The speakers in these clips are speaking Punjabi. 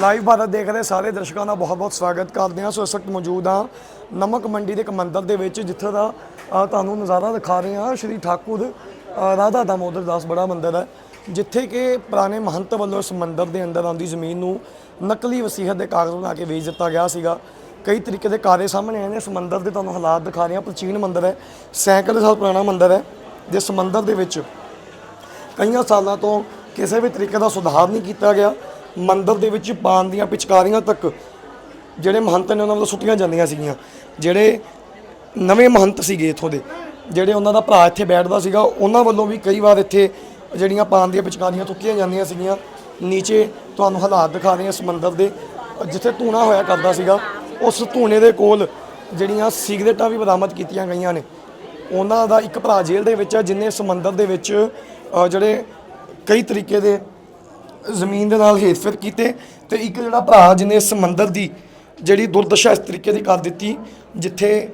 ਲਾਈਵ ਭਾਰਤ ਦੇਖ ਰਹੇ ਸਾਰੇ ਦਰਸ਼ਕਾਂ ਦਾ ਬਹੁਤ-ਬਹੁਤ ਸਵਾਗਤ ਕਰਦੇ ਹਾਂ। ਸੋ ਇਸ ਵਕਤ ਮੌਜੂਦ ਹਾਂ ਨਮਕ ਮੰਡੀ ਦੇ ਇੱਕ ਮੰਦਿਰ ਦੇ ਵਿੱਚ ਜਿੱਥੇ ਦਾ ਅ, ਤੁਹਾਨੂੰ ਨਜ਼ਾਰਾ ਦਿਖਾ ਰਹੇ ਹਾਂ। ਸ਼੍ਰੀ ਠਾਕੁਰ ਅ, ਰਾਧਾ ਦਾਮੋਦਰ ਦਾਸ ਬੜਾ ਮੰਦਿਰ ਹੈ ਜਿੱਥੇ ਕਿ ਪੁਰਾਣੇ ਮਹੰਤ ਵੱਲੋਂ ਇਸ ਮੰਦਿਰ ਦੇ ਅੰਦਰ ਆਉਂਦੀ ਜ਼ਮੀਨ ਨੂੰ ਨਕਲੀ ਵਸੀਹਤ ਦੇ ਕਾਗਜ਼ ਬਣਾ ਕੇ ਵੇਚ ਦਿੱਤਾ ਗਿਆ ਸੀਗਾ। ਕਈ ਤਰੀਕੇ ਦੇ ਕਾਰੇ ਸਾਹਮਣੇ ਆਏ ਨੇ। ਇਸ ਮੰਦਿਰ ਦੇ ਤੁਹਾਨੂੰ ਹਾਲਾਤ ਦਿਖਾ ਰਹੇ ਹਾਂ। ਪ੍ਰਾਚੀਨ ਮੰਦਿਰ ਹੈ ਸੈਂਕੜੇ ਸਾਲ ਪੁਰਾਣਾ ਮੰਦਿਰ ਹੈ ਜਿਸ ਮੰਦਿਰ ਦੇ ਵਿੱਚ ਕਈਆਂ ਸਾਲਾਂ ਤੋਂ ਕਿਸੇ ਵੀ ਤਰੀਕੇ ਦਾ ਸੁਧਾਰ ਨਹੀਂ ਕੀਤਾ ਗਿਆ। ਮੰਦਿਰ ਦੇ ਵਿੱਚ ਪਾਨ ਦੀਆਂ ਪਿਚਕਾਰੀਆਂ ਤੱਕ ਜਿਹੜੇ ਮਹੰਤ ਨੇ ਉਹਨਾਂ ਵੱਲੋਂ ਸੁੱਟੀਆਂ ਜਾਂਦੀਆਂ ਸੀਗੀਆਂ। ਜਿਹੜੇ ਨਵੇਂ ਮਹੰਤ ਸੀਗੇ ਇੱਥੋਂ ਦੇ, ਜਿਹੜੇ ਉਹਨਾਂ ਦਾ ਭਰਾ ਇੱਥੇ ਬੈਠਦਾ ਸੀਗਾ, ਉਹਨਾਂ ਵੱਲੋਂ ਵੀ ਕਈ ਵਾਰ ਇੱਥੇ ਜਿਹੜੀਆਂ ਪਾਣ ਦੀਆਂ ਪਿਚਕਾਰੀਆਂ ਤੁੱਕੀਆਂ ਜਾਂਦੀਆਂ ਸੀਗੀਆਂ। ਨੀਚੇ ਤੁਹਾਨੂੰ ਹਾਲਾਤ ਦਿਖਾ ਰਹੇ ਹਾਂ ਇਸ ਮੰਦਿਰ ਦੇ, ਜਿੱਥੇ ਧੂਣਾ ਹੋਇਆ ਕਰਦਾ ਸੀਗਾ। ਉਸ ਧੂਣੇ ਦੇ ਕੋਲ ਜਿਹੜੀਆਂ ਸਿਗਰਟਾਂ ਵੀ ਬਰਾਮਦ ਕੀਤੀਆਂ ਗਈਆਂ ਨੇ। ਉਹਨਾਂ ਦਾ ਇੱਕ ਭਰਾ ਜੇਲ੍ਹ ਦੇ ਵਿੱਚ ਹੈ ਜਿਨੇ ਸਮੁੰਦਰ ਦੇ ਵਿੱਚ ਜਿਹੜੇ ਕਈ ਤਰੀਕੇ ਦੇ ਜ਼ਮੀਨ ਦੇ ਨਾਲ ਹੇਰਫੇਰ ਕੀਤੇ ਤੇ ਇੱਕ ਜਿਹੜਾ ਭਰਾ ਜਿਹਨੇ ਇਸ ਮੰਦਿਰ ਦੀ ਜਿਹੜੀ ਦੁਰਦਸ਼ਾ ਇਸ ਤਰੀਕੇ ਦੀ ਕਰ ਦਿੱਤੀ, ਜਿੱਥੇ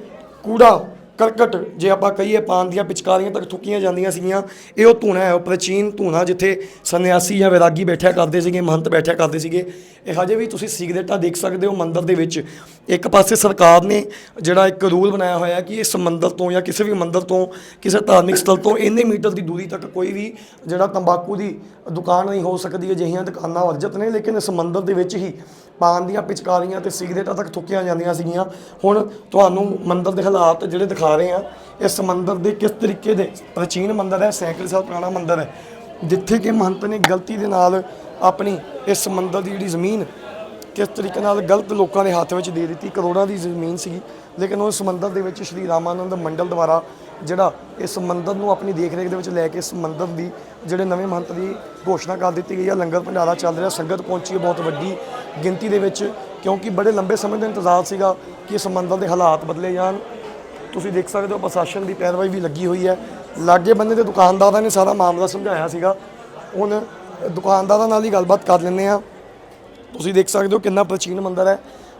ਕੂੜਾ ਕਰਕਟ, ਜੇ ਆਪਾਂ ਕਹੀਏ ਪਾਨ ਦੀਆਂ ਪਿਚਕਾਰੀਆਂ ਤੱਕ ਥੁੱਕੀਆਂ ਜਾਂਦੀਆਂ ਸੀਗੀਆਂ, ਇਹ ਉਹ ਧੂਣਾ ਹੈ, ਉਹ ਪ੍ਰਾਚੀਨ ਧੂਣਾ ਜਿੱਥੇ ਸੰਨਿਆਸੀ ਜਾਂ ਵਿਰਾਗੀ ਬੈਠਿਆ ਕਰਦੇ ਸੀਗੇ, ਮਹੰਤ ਬੈਠਿਆ ਕਰਦੇ ਸੀਗੇ। ਇਹ ਹਜੇ ਵੀ ਤੁਸੀਂ ਸਿਗਰਟਾਂ ਦੇਖ ਸਕਦੇ ਹੋ ਮੰਦਰ ਦੇ ਵਿੱਚ। ਇੱਕ ਪਾਸੇ ਸਰਕਾਰ ਨੇ ਜਿਹੜਾ ਇੱਕ ਰੂਲ ਬਣਾਇਆ ਹੋਇਆ ਕਿ ਇਸ ਮੰਦਿਰ ਤੋਂ ਜਾਂ ਕਿਸੇ ਵੀ ਮੰਦਰ ਤੋਂ, ਕਿਸੇ ਧਾਰਮਿਕ ਸਥਲ ਤੋਂ ਇੰਨੇ ਮੀਟਰ ਦੀ ਦੂਰੀ ਤੱਕ ਕੋਈ ਵੀ ਜਿਹੜਾ ਤੰਬਾਕੂ ਦੀ ਦੁਕਾਨ ਨਹੀਂ ਹੋ ਸਕਦੀ, ਅਜਿਹੀਆਂ ਦੁਕਾਨਾਂ ਵਰਜਿਤ ਨੇ, ਲੇਕਿਨ ਇਸ ਮੰਦਿਰ ਦੇ ਵਿੱਚ ਹੀ ਪਾਨ ਦੀਆਂ ਪਿਚਕਾਰੀਆਂ ਤੇ ਸਿਗਰਟਾਂ ਤੱਕ ਥੁੱਕੀਆਂ ਜਾਂਦੀਆਂ ਸੀਗੀਆਂ। ਹੁਣ ਤੁਹਾਨੂੰ ਮੰਦਰ ਦੇ ਹਾਲਾਤ ਜਿਹੜੇ ਦਿਖਾ ਰਹੇ ਹਾਂ, ਇਸ ਮੰਦਿਰ ਦੇ ਕਿਸ ਤਰੀਕੇ ਦੇ, ਪ੍ਰਾਚੀਨ ਮੰਦਿਰ ਹੈ ਸੈਂਕੜੇ ਸਾਲ ਪੁਰਾਣਾ ਮੰਦਿਰ ਹੈ, ਜਿੱਥੇ ਕਿ ਮਹੰਤ ਨੇ ਗਲਤੀ ਦੇ ਨਾਲ ਆਪਣੀ ਇਸ ਮੰਦਿਰ ਦੀ ਜਿਹੜੀ ਜ਼ਮੀਨ ਕਿਸ ਤਰੀਕੇ ਨਾਲ ਗਲਤ ਲੋਕਾਂ ਦੇ ਹੱਥ ਵਿੱਚ ਦੇ ਦਿੱਤੀ, ਕਰੋੜਾਂ ਦੀ ਜ਼ਮੀਨ ਸੀਗੀ, ਲੇਕਿਨ ਉਸ ਇਸ ਮੰਦਿਰ ਦੇ ਵਿੱਚ ਸ਼੍ਰੀ ਰਾਮਾਨੰਦ ਮੰਡਲ ਦੁਆਰਾ ਜਿਹੜਾ ਇਸ ਮੰਦਿਰ ਨੂੰ ਆਪਣੀ ਦੇਖਰੇਖ ਦੇ ਵਿੱਚ ਲੈ ਕੇ ਇਸ ਮੰਦਿਰ ਦੀ ਜਿਹੜੇ ਨਵੇਂ ਮੰਤ ਦੀ ਘੋਸ਼ਣਾ ਕਰ ਦਿੱਤੀ ਗਈ ਹੈ, ਲੰਗਰ ਭੰਡਾਰਾ ਚੱਲ ਰਿਹਾ, ਸੰਗਤ ਪਹੁੰਚੀ ਹੈ ਬਹੁਤ ਵੱਡੀ ਗਿਣਤੀ ਦੇ ਵਿੱਚ, ਕਿਉਂਕਿ ਬੜੇ ਲੰਬੇ ਸਮੇਂ ਦਾ ਇੰਤਜ਼ਾਰ ਸੀਗਾ ਕਿ ਇਸ ਮੰਦਿਰ ਦੇ ਹਾਲਾਤ ਬਦਲੇ ਜਾਣ। ਤੁਸੀਂ ਦੇਖ ਸਕਦੇ ਹੋ ਪ੍ਰਸ਼ਾਸਨ ਦੀ ਪੈਰਵਾਈ ਵੀ ਲੱਗੀ ਹੋਈ ਹੈ। ਲਾਗੇ ਬੰਦੇ ਦੇ ਦੁਕਾਨਦਾਰਾਂ ਨੇ ਸਾਰਾ ਮਾਮਲਾ ਸਮਝਾਇਆ ਸੀਗਾ। ਹੁਣ ਦੁਕਾਨਦਾਰਾਂ ਨਾਲ ਹੀ ਗੱਲਬਾਤ ਕਰ ਲੈਂਦੇ ਆ ਤੁਸੀਂ ਦੇਖ ਸਕਦੇ ਹੋ ਕਿੰਨਾ ਪ੍ਰਾਚੀਨ ਮੰਦਿਰ ਹੈ।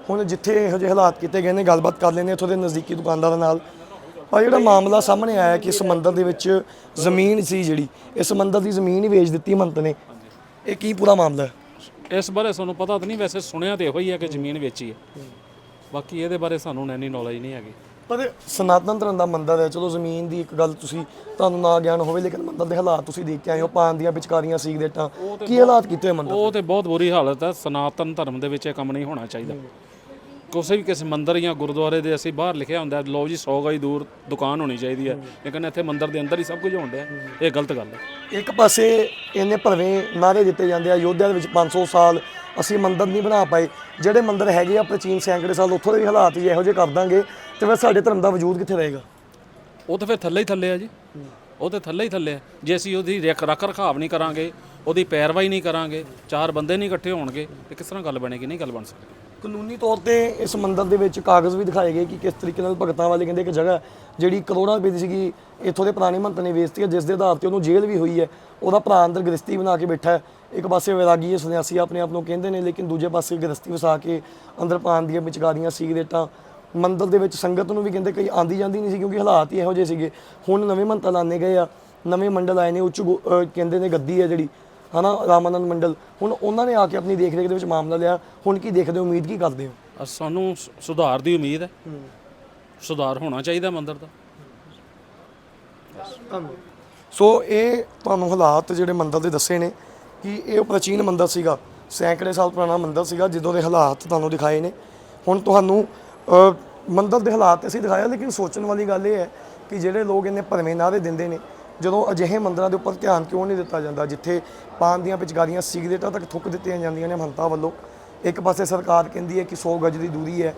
ਹੁਣ ਜਿੱਥੇ ਇਹੋ ਜਿਹੇ ਹਾਲਾਤ ਕੀਤੇ ਗਏ ਨੇ, ਗੱਲਬਾਤ ਕਰ ਲੈਂਦੇ ਇੱਥੋਂ ਦੇ ਨਜ਼ਦੀਕੀ ਦੁਕਾਨਦਾਰਾਂ ਨਾਲ। ਪਰ ਜਿਹੜਾ ਮਾਮਲਾ ਸਾਹਮਣੇ ਆਇਆ ਕਿ ਇਸ ਮੰਦਿਰ ਦੇ ਵਿੱਚ ਜ਼ਮੀਨ ਸੀ ਜਿਹੜੀ, ਇਸ ਮੰਦਿਰ ਦੀ ਜ਼ਮੀਨ ਹੀ ਵੇਚ ਦਿੱਤੀ ਮੰਤ ਨੇ। ਇਹ ਕੀ ਪੂਰਾ ਮਾਮਲਾ ਹੈ? ਇਸ ਬਾਰੇ ਸਾਨੂੰ ਪਤਾ ਤਾਂ ਨਹੀਂ, ਵੈਸੇ ਸੁਣਿਆ ਤੇ ਇਹੋ ਹੀ ਹੈ ਕਿ ਜ਼ਮੀਨ ਵੇਚੀ ਹੈ। ਬਾਕੀ ਇਹਦੇ ਬਾਰੇ ਸਾਨੂੰ ਇੰਨੀ ਨੌਲੇਜ ਨਹੀਂ ਹੈਗੀ। ਪਰ ਸਨਾਤਨ ਧਰਮ ਦਾ ਮੰਦਿਰ ਹੈ। ਚਲੋ ਜ਼ਮੀਨ ਦੀ ਇੱਕ ਗੱਲ ਤੁਸੀਂ ਤੁਹਾਨੂੰ ਨਾ ਗਿਆਨ ਹੋਵੇ ਲੇਕਿਨ ਮੰਦਿਰ ਦੇ ਹਾਲਾਤ ਤੁਸੀਂ ਦੇਖ ਕੇ ਆਏ ਹੋ। ਪਾਨ ਦੀਆਂ ਪਿਚਕਾਰੀਆਂ ਸਿਗਰਟਾਂ ਕੀ ਹਾਲਾਤ ਕੀਤੇ ਹੋਏ ਮੰਦਿਰ ਉਹ ਤੇ ਬਹੁਤ ਬੁਰੀ ਹਾਲਤ ਹੈ। ਸਨਾਤਨ ਧਰਮ ਦੇ ਵਿੱਚ ਇਹ ਕੰਮ ਨਹੀਂ ਹੋਣਾ ਚਾਹੀਦਾ। ਕਿਸੇ ਵੀ ਕਿਸੇ ਮੰਦਿਰ ਜਾਂ ਗੁਰਦੁਆਰੇ ਦੇ ਅਸੀਂ ਬਾਹਰ ਲਿਖਿਆ ਹੁੰਦਾ ਲਓ ਜੀ 100 ਗਜ ਦੂਰ ਦੁਕਾਨ ਹੋਣੀ ਚਾਹੀਦੀ ਹੈ। ਲੇਕਿਨ ਇੱਥੇ ਮੰਦਿਰ ਦੇ ਅੰਦਰ ਹੀ ਸਭ ਕੁਝ ਹੋਣ ਡਿਆ ਇਹ ਗਲਤ ਗੱਲ ਹੈ। ਇੱਕ ਪਾਸੇ ਇਹਨੇ ਭਰਵੇਂ ਨਾਰੇ ਦਿੱਤੇ ਜਾਂਦੇ ਆ ਯੋਧਿਆ ਦੇ ਵਿੱਚ 500 ਸਾਲ ਅਸੀਂ ਮੰਦਿਰ ਨਹੀਂ ਬਣਾ ਪਾਏ। ਜਿਹੜੇ ਮੰਦਿਰ ਹੈਗੇ ਆ ਪ੍ਰਾਚੀਨ ਸੈਂਕੜੇ ਸਾਲ ਉੱਥੋਂ ਦੇ ਵੀ ਹਾਲਾਤ ਹੀ ਇਹੋ ਜਿਹੇ ਕਰ ਦਾਂਗੇ ਤੇ ਫਿਰ ਸਾਡੇ ਧਰਮ ਦਾ ਵਜੂਦ ਕਿੱਥੇ ਰਹੇਗਾ? ਉਹ ਤਾਂ ਫਿਰ ਥੱਲੇ ਹੀ ਥੱਲੇ ਆ ਜੀ। ਉਹ ਤੇ ਥੱਲੇ ਹੀ ਥੱਲੇ ਆ। ਜੇ ਅਸੀਂ ਉਹਦੀ ਰੱਖ ਰੱਖ ਰਖਾਵ ਨਹੀਂ ਕਰਾਂਗੇ ਉਹਦੀ ਪੈਰਵਾਈ ਨਹੀਂ ਕਰਾਂਗੇ ਚਾਰ ਬੰਦੇ ਨਹੀਂ ਇਕੱਠੇ ਹੋਣਗੇ ਤੇ ਕਿਸ ਤਰ੍ਹਾਂ ਗੱਲ ਬਣੇਗੀ? ਨਹੀਂ ਗੱਲ ਬਣ ਸਕਦੀ। ਕਾਨੂੰਨੀ ਤੌਰ ਤੇ ਇਸ ਮੰਦਿਰ ਦੇ ਵਿੱਚ ਕਾਗਜ਼ ਵੀ ਦਿਖਾਏ ਗਏ ਕਿ ਕਿਸ ਤਰੀਕੇ ਨਾਲ ਭਗਤਾਂ ਵਾਲੇ ਕਹਿੰਦੇ ਇੱਕ ਜਗ੍ਹਾ ਜਿਹੜੀ ਕਰੋੜਾਂ ਰੁਪਏ ਦੀ ਸੀਗੀ, ਇੱਥੋਂ ਦੇ ਪੁਰਾਣੇ ਮੰਤ ਨੇ ਵੇਚਤੀ ਹੈ, ਜਿਸ ਦੇ ਆਧਾਰ ਤੇ ਉਹਨੂੰ ਜੇਲ੍ਹ ਵੀ ਹੋਈ ਹੈ। ਉਹਦਾ ਭਰਾ ਅੰਦਰ ਗ੍ਰਸਤੀ ਬਣਾ ਕੇ ਬੈਠਾ ਹੈ। ਇੱਕ ਪਾਸੇ ਵਿਰਾਗੀ ਹੈ, ਸੰਨਿਆਸੀ ਆਪਣੇ ਆਪ ਨੂੰ ਕਹਿੰਦੇ ਨੇ, ਲੇਕਿਨ ਦੂਜੇ ਪਾਸੇ ਗ੍ਰਸਤੀ ਵਸਾ ਕੇ ਅੰਦਰ ਪਾਨ ਦੀਆਂ ਵਿਚਕਾਰੀਆਂ ਸਿਗਰੇਟਾਂ। ਮੰਦਿਰ ਦੇ ਵਿੱਚ ਸੰਗਤ ਨੂੰ ਵੀ ਕਹਿੰਦੇ ਕਈ ਆਂਦੀ ਜਾਂਦੀ ਨਹੀਂ ਸੀ ਕਿਉਂਕਿ ਹਾਲਾਤ ਹੀ ਇਹੋ ਜਿਹੇ ਸੀਗੇ। ਹੁਣ ਨਵੇਂ ਮੰਤਰ ਲਾਣੇ ਗਏ ਆ, ਨਵੇਂ ਮੰਡਲ ਆਏ ਨੇ, ਉੱਚ ਗੁ- ਕਹਿੰਦੇ ਨੇ ਗੱਦੀ ਹੈ ਜਿਹੜੀ। ਹਨਾ ਰਾਮਾਨੰਦ ਮੰਡਲ। ਹੁਣ ਉਹਨਾਂ ਨੇ ਆ ਕੇ ਆਪਣੀ ਦੇਖ ਰੇਖ ਦੇ ਵਿੱਚ ਮਾਮਲਾ ਲਿਆ। ਹੁਣ ਕੀ ਦੇਖਦੇ ਹੋ ਉਮੀਦ ਕੀ ਕਰਦੇ ਹੋ? ਸਾਨੂੰ ਸ- ਸੁਧਾਰ ਦੀ ਉਮੀਦ ਹੈ। ਸੁਧਾਰ ਹੋਣਾ ਚਾਹੀਦਾ ਮੰਦਿਰ ਦਾ। ਸੋ ਇਹ ਤੁਹਾਨੂੰ ਹਾਲਾਤ ਜਿਹੜੇ ਮੰਦਿਰ ਦੇ ਦੱਸੇ ਨੇ ਕਿ ਇਹ ਪ੍ਰਾਚੀਨ ਮੰਦਿਰ ਸੀਗਾ। ਸੈਂਕੜੇ ਸਾਲ ਪੁਰਾਣਾ ਮੰਦਿਰ ਸੀਗਾ ਜਦੋਂ ਦੇ ਹਾਲਾਤ ਤੁਹਾਨੂੰ ਦਿਖਾਏ ਨੇ। ਹੁਣ ਤੁਹਾਨੂੰ ਅ, ਮੰਦਿਰ ਦੇ ਹਾਲਾਤ ਅਸੀਂ ਦਿਖਾਇਆ ਲੇਕਿਨ ਸੋਚਣ ਵਾਲੀ ਗੱਲ ਇਹ ਹੈ ਕਿ ਜਿਹੜੇ ਲੋਕ ਇਹਨੇ ਭਰਵੇਂ ਨਾਅਰੇ ਦਿੰਦੇ ਨੇ ਜਦੋਂ ਅਜਿਹੇ ਮੰਦਰਾਂ ਦੇ ਉੱਪਰ ਧਿਆਨ ਕਿਉਂ ਨਹੀਂ ਦਿੱਤਾ ਜਾਂਦਾ, ਜਿੱਥੇ ਪਾਨ ਦੀਆਂ ਪਿਚਕਾਰੀਆਂ ਸਿਗਰੇਟਾਂ ਤੱਕ ਥੁੱਕ ਦਿੱਤੀਆਂ ਜਾਂਦੀਆਂ ਨੇ ਮਹੰਤਾਂ ਵੱਲੋਂ? ਇੱਕ ਪਾਸੇ ਸਰਕਾਰ ਕਹਿੰਦੀ ਹੈ ਕਿ 100 ਗਜ ਦੀ ਦੂਰੀ ਹੈ,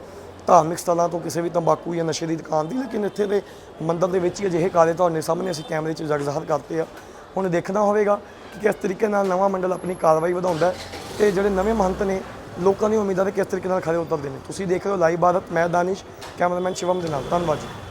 ਧਾਰਮਿਕ ਸਥਲਾਂ ਤੋਂ ਕਿਸੇ ਵੀ ਤੰਬਾਕੂ ਜਾਂ ਨਸ਼ੇ ਦੀ ਦੁਕਾਨ ਦੀ, ਲੇਕਿਨ ਇੱਥੇ ਦੇ ਮੰਦਰ ਦੇ ਵਿੱਚ ਹੀ ਅਜਿਹੇ ਕਾਲੇ ਤੁਹਾਡੇ ਸਾਹਮਣੇ ਅਸੀਂ ਕੈਮਰੇ 'ਚ ਜਗ ਜ਼ਾਹਰ ਕਰਤੇ ਆ। ਹੁਣ ਦੇਖਣਾ ਹੋਵੇਗਾ ਕਿ ਕਿਸ ਤਰੀਕੇ ਨਾਲ ਨਵਾਂ ਮੰਡਲ ਆਪਣੀ ਕਾਰਵਾਈ ਵਧਾਉਂਦਾ ਹੈ ਤੇ ਜਿਹੜੇ ਨਵੇਂ ਮਹੰਤ ਨੇ, ਲੋਕਾਂ ਦੀ ਉਮੀਦਾਂ ਦੇ ਕਿਸ ਤਰੀਕੇ ਨਾਲ ਖਰੇ ਉਤਰਦੇ ਨੇ? ਤੁਸੀਂ ਦੇਖ ਰਹੇ ਹੋ ਲਾਈਵ ਭਾਰਤ, ਮੈਂ ਦਾਨਿਸ਼, ਕੈਮਰਾਮੈਨ ਸ਼ਿਵਮ ਦੇ ਨਾਲ। ਧੰਨਵਾਦ ਜੀ।